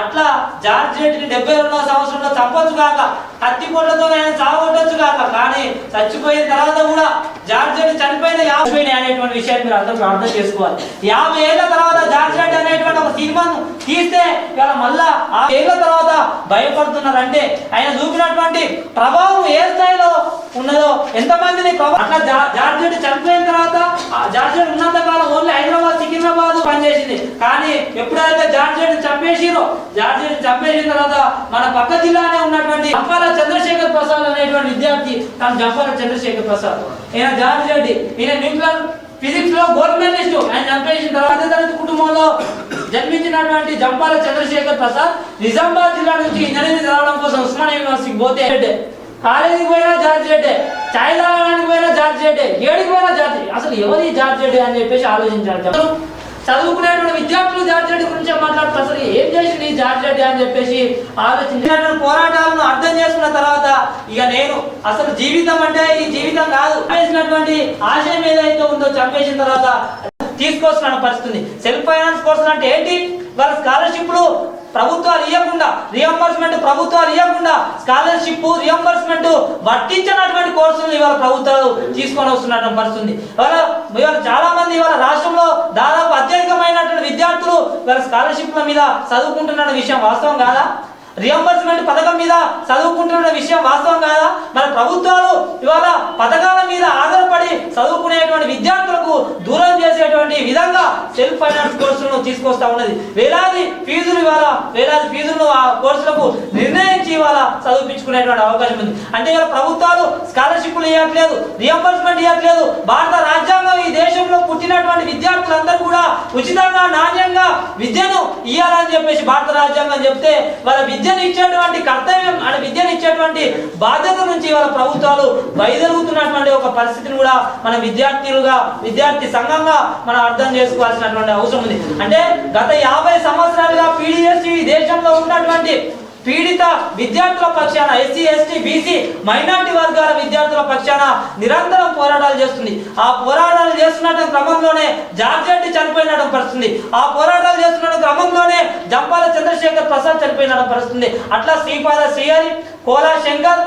అట్లా జార్జ్ రెడ్డిని డెబ్బై రెండవ సంవత్సరంలో చంపొచ్చు కాక కత్తి పొట్లతో ఆయన చావగొట్టొచ్చు కాక కానీ చచ్చిపోయిన తర్వాత కూడా జార్జ్ రెడ్డి చనిపోయిన యాభై అనేటువంటి విషయాన్ని మీరు అందరూ అర్థం చేసుకోవాలి. యాభై ఏళ్ళ తర్వాత జార్జ్ రెడ్డి అనేటువంటి ఒక తీస్తే ఇవాళ మళ్ళా ఆ ఏళ్ళ తర్వాత భయపడుతున్నారంటే ఆయన చూపినటువంటి ప్రభావం ఏ స్థాయిలో ఉన్నదో ఎంతమందిని అట్లా జార్జెట్ చనిపోయిన తర్వాత ఆ ఉన్నంత కాలం ఓన్లీ హైదరాబాద్ సికింద్రాబాద్ పనిచేసింది. కానీ ఎప్పుడైతే జార్జెట్ చంపేసిరో జార్జెట్ చంపేసిన తర్వాత మన పక్క జిల్లానే ఉన్నటువంటి జంపాల చంద్రశేఖర్ ప్రసాద్ అనేటువంటి విద్యార్థి తన జంపాల చంద్రశేఖర్ ప్రసాద్. ఈయన జార్జ్ ఈయన న్యూక్లియర్ ఫిజిక్స్లో గోల్డ్ మెడలిస్ట్ ఆయన చంపేసిన తర్వాత తరగతి కుటుంబంలో జన్మించినటువంటి జంపాల చంద్రశేఖర్ ప్రసాద్ నిజామాబాద్ జిల్లా నుంచి ఇంజనీరింగ్ చదవడం కోసం ఉస్మానియా యూనివర్సిటీకి పోతే కాలేజీకి పోయినా జార్జ్ రెడ్డి చాయ్ తాగడానికి పోయినా జార్జ్ రెడ్డి ఏడికి పోయినా జార్జ్ అసలు ఎవరి జార్జ్ రెడ్డి అని చెప్పేసి ఆలోచించాలి చదువుకునేటువంటి విద్యార్థులు జార్జ్ రెడ్డి గురించి మాట్లాడుతూ అసలు ఏం చేసింది జార్జ్ రెడ్డి అని చెప్పేసి ఆలోచించినటువంటి పోరాటాలను అర్థం చేసుకున్న తర్వాత ఇక నేను అసలు జీవితం అంటే ఈ జీవితం కాదు. వేసినటువంటి ఆశయం ఏదైతే ఉందో చంపేసిన తర్వాత తీసుకొస్తున్న పరిస్థితి సెల్ఫ్ ఫైనాన్స్ కోర్సులు అంటే ఏంటి? వాళ్ళ స్కాలర్షిప్లు ప్రభుత్వాలు ఇవ్వకుండా రియంబర్స్మెంట్ ప్రభుత్వాలు ఇవ్వకుండా స్కాలర్షిప్ రియంబర్స్మెంట్ వర్తించినటువంటి కోర్సులు ఇవాళ ప్రభుత్వాలు తీసుకొని వస్తున్నటువంటి పరిస్థితుంది ఇవాళ ఇవాళ చాలా మంది ఇవాళ రాష్ట్రంలో దాదాపు అత్యధికమైనటువంటి విద్యార్థులు ఇవాళ స్కాలర్షిప్ల మీద చదువుకుంటున్న విషయం వాస్తవం కాదా? రియంబర్స్మెంట్ పథకం మీద చదువుకుంటున్న విషయం వాస్తవం కాదా? మన ప్రభుత్వాలు ఇవాళ పథకాల మీద ఆధారపడి చదువుకునేటువంటి విద్యార్థులకు దూరం చేసేటువంటి విధంగా సెల్ఫ్ ఫైనాన్స్ కోర్సులను తీసుకొస్తా ఉన్నది. వేలాది ఫీజులు ఇవాళ వేలాది ఫీజులను ఆ కోర్సులకు నిర్ణయించి ఇవాళ చదివించుకునేటువంటి అవకాశం ఉంది. అంటే ఇవాళ ప్రభుత్వాలు స్కాలర్షిప్లు ఇవ్వట్లేదు రియంబర్స్మెంట్ ఇవ్వట్లేదు. భారత రాజ్యాంగం ఈ దేశం ఇవ్వాలని చెప్పేసి భారత రాజ్యాంగం చెప్తే వాళ్ళ విద్యను ఇచ్చేటువంటి కర్తవ్యం అంటే విద్యను ఇచ్చేటువంటి బాధ్యత నుంచి వాళ్ళ ప్రభుత్వాలు వైదొలుగుతున్నటువంటి ఒక పరిస్థితిని కూడా మన విద్యార్థులుగా విద్యార్థి సంఘంగా మనం అర్థం చేసుకోవాల్సినటువంటి అవసరం ఉంది. అంటే గత యాభై సంవత్సరాలుగా పీడిఎస్సి ఈ దేశంలో ఉన్నటువంటి పీడిత విద్యార్థుల పక్షాన ఎస్సీ ఎస్టీ బీసీ మైనార్టీ వర్గాల విద్యార్థుల పక్షాన నిరంతరం పోరాటాలు చేస్తుంది. ఆ పోరాటాలు చేస్తున్న క్రమంలోనే జార్జ్ చనిపోయినడం పరిస్థితుంది. ఆ పోరాటాలు చేస్తున్న క్రమంలోనే జంపాల చంద్రశేఖర్ ప్రసాద్ చనిపోయినడం పరిస్థితుంది. అట్లా శ్రీపాద శ్రీహరి కోలా శంకర్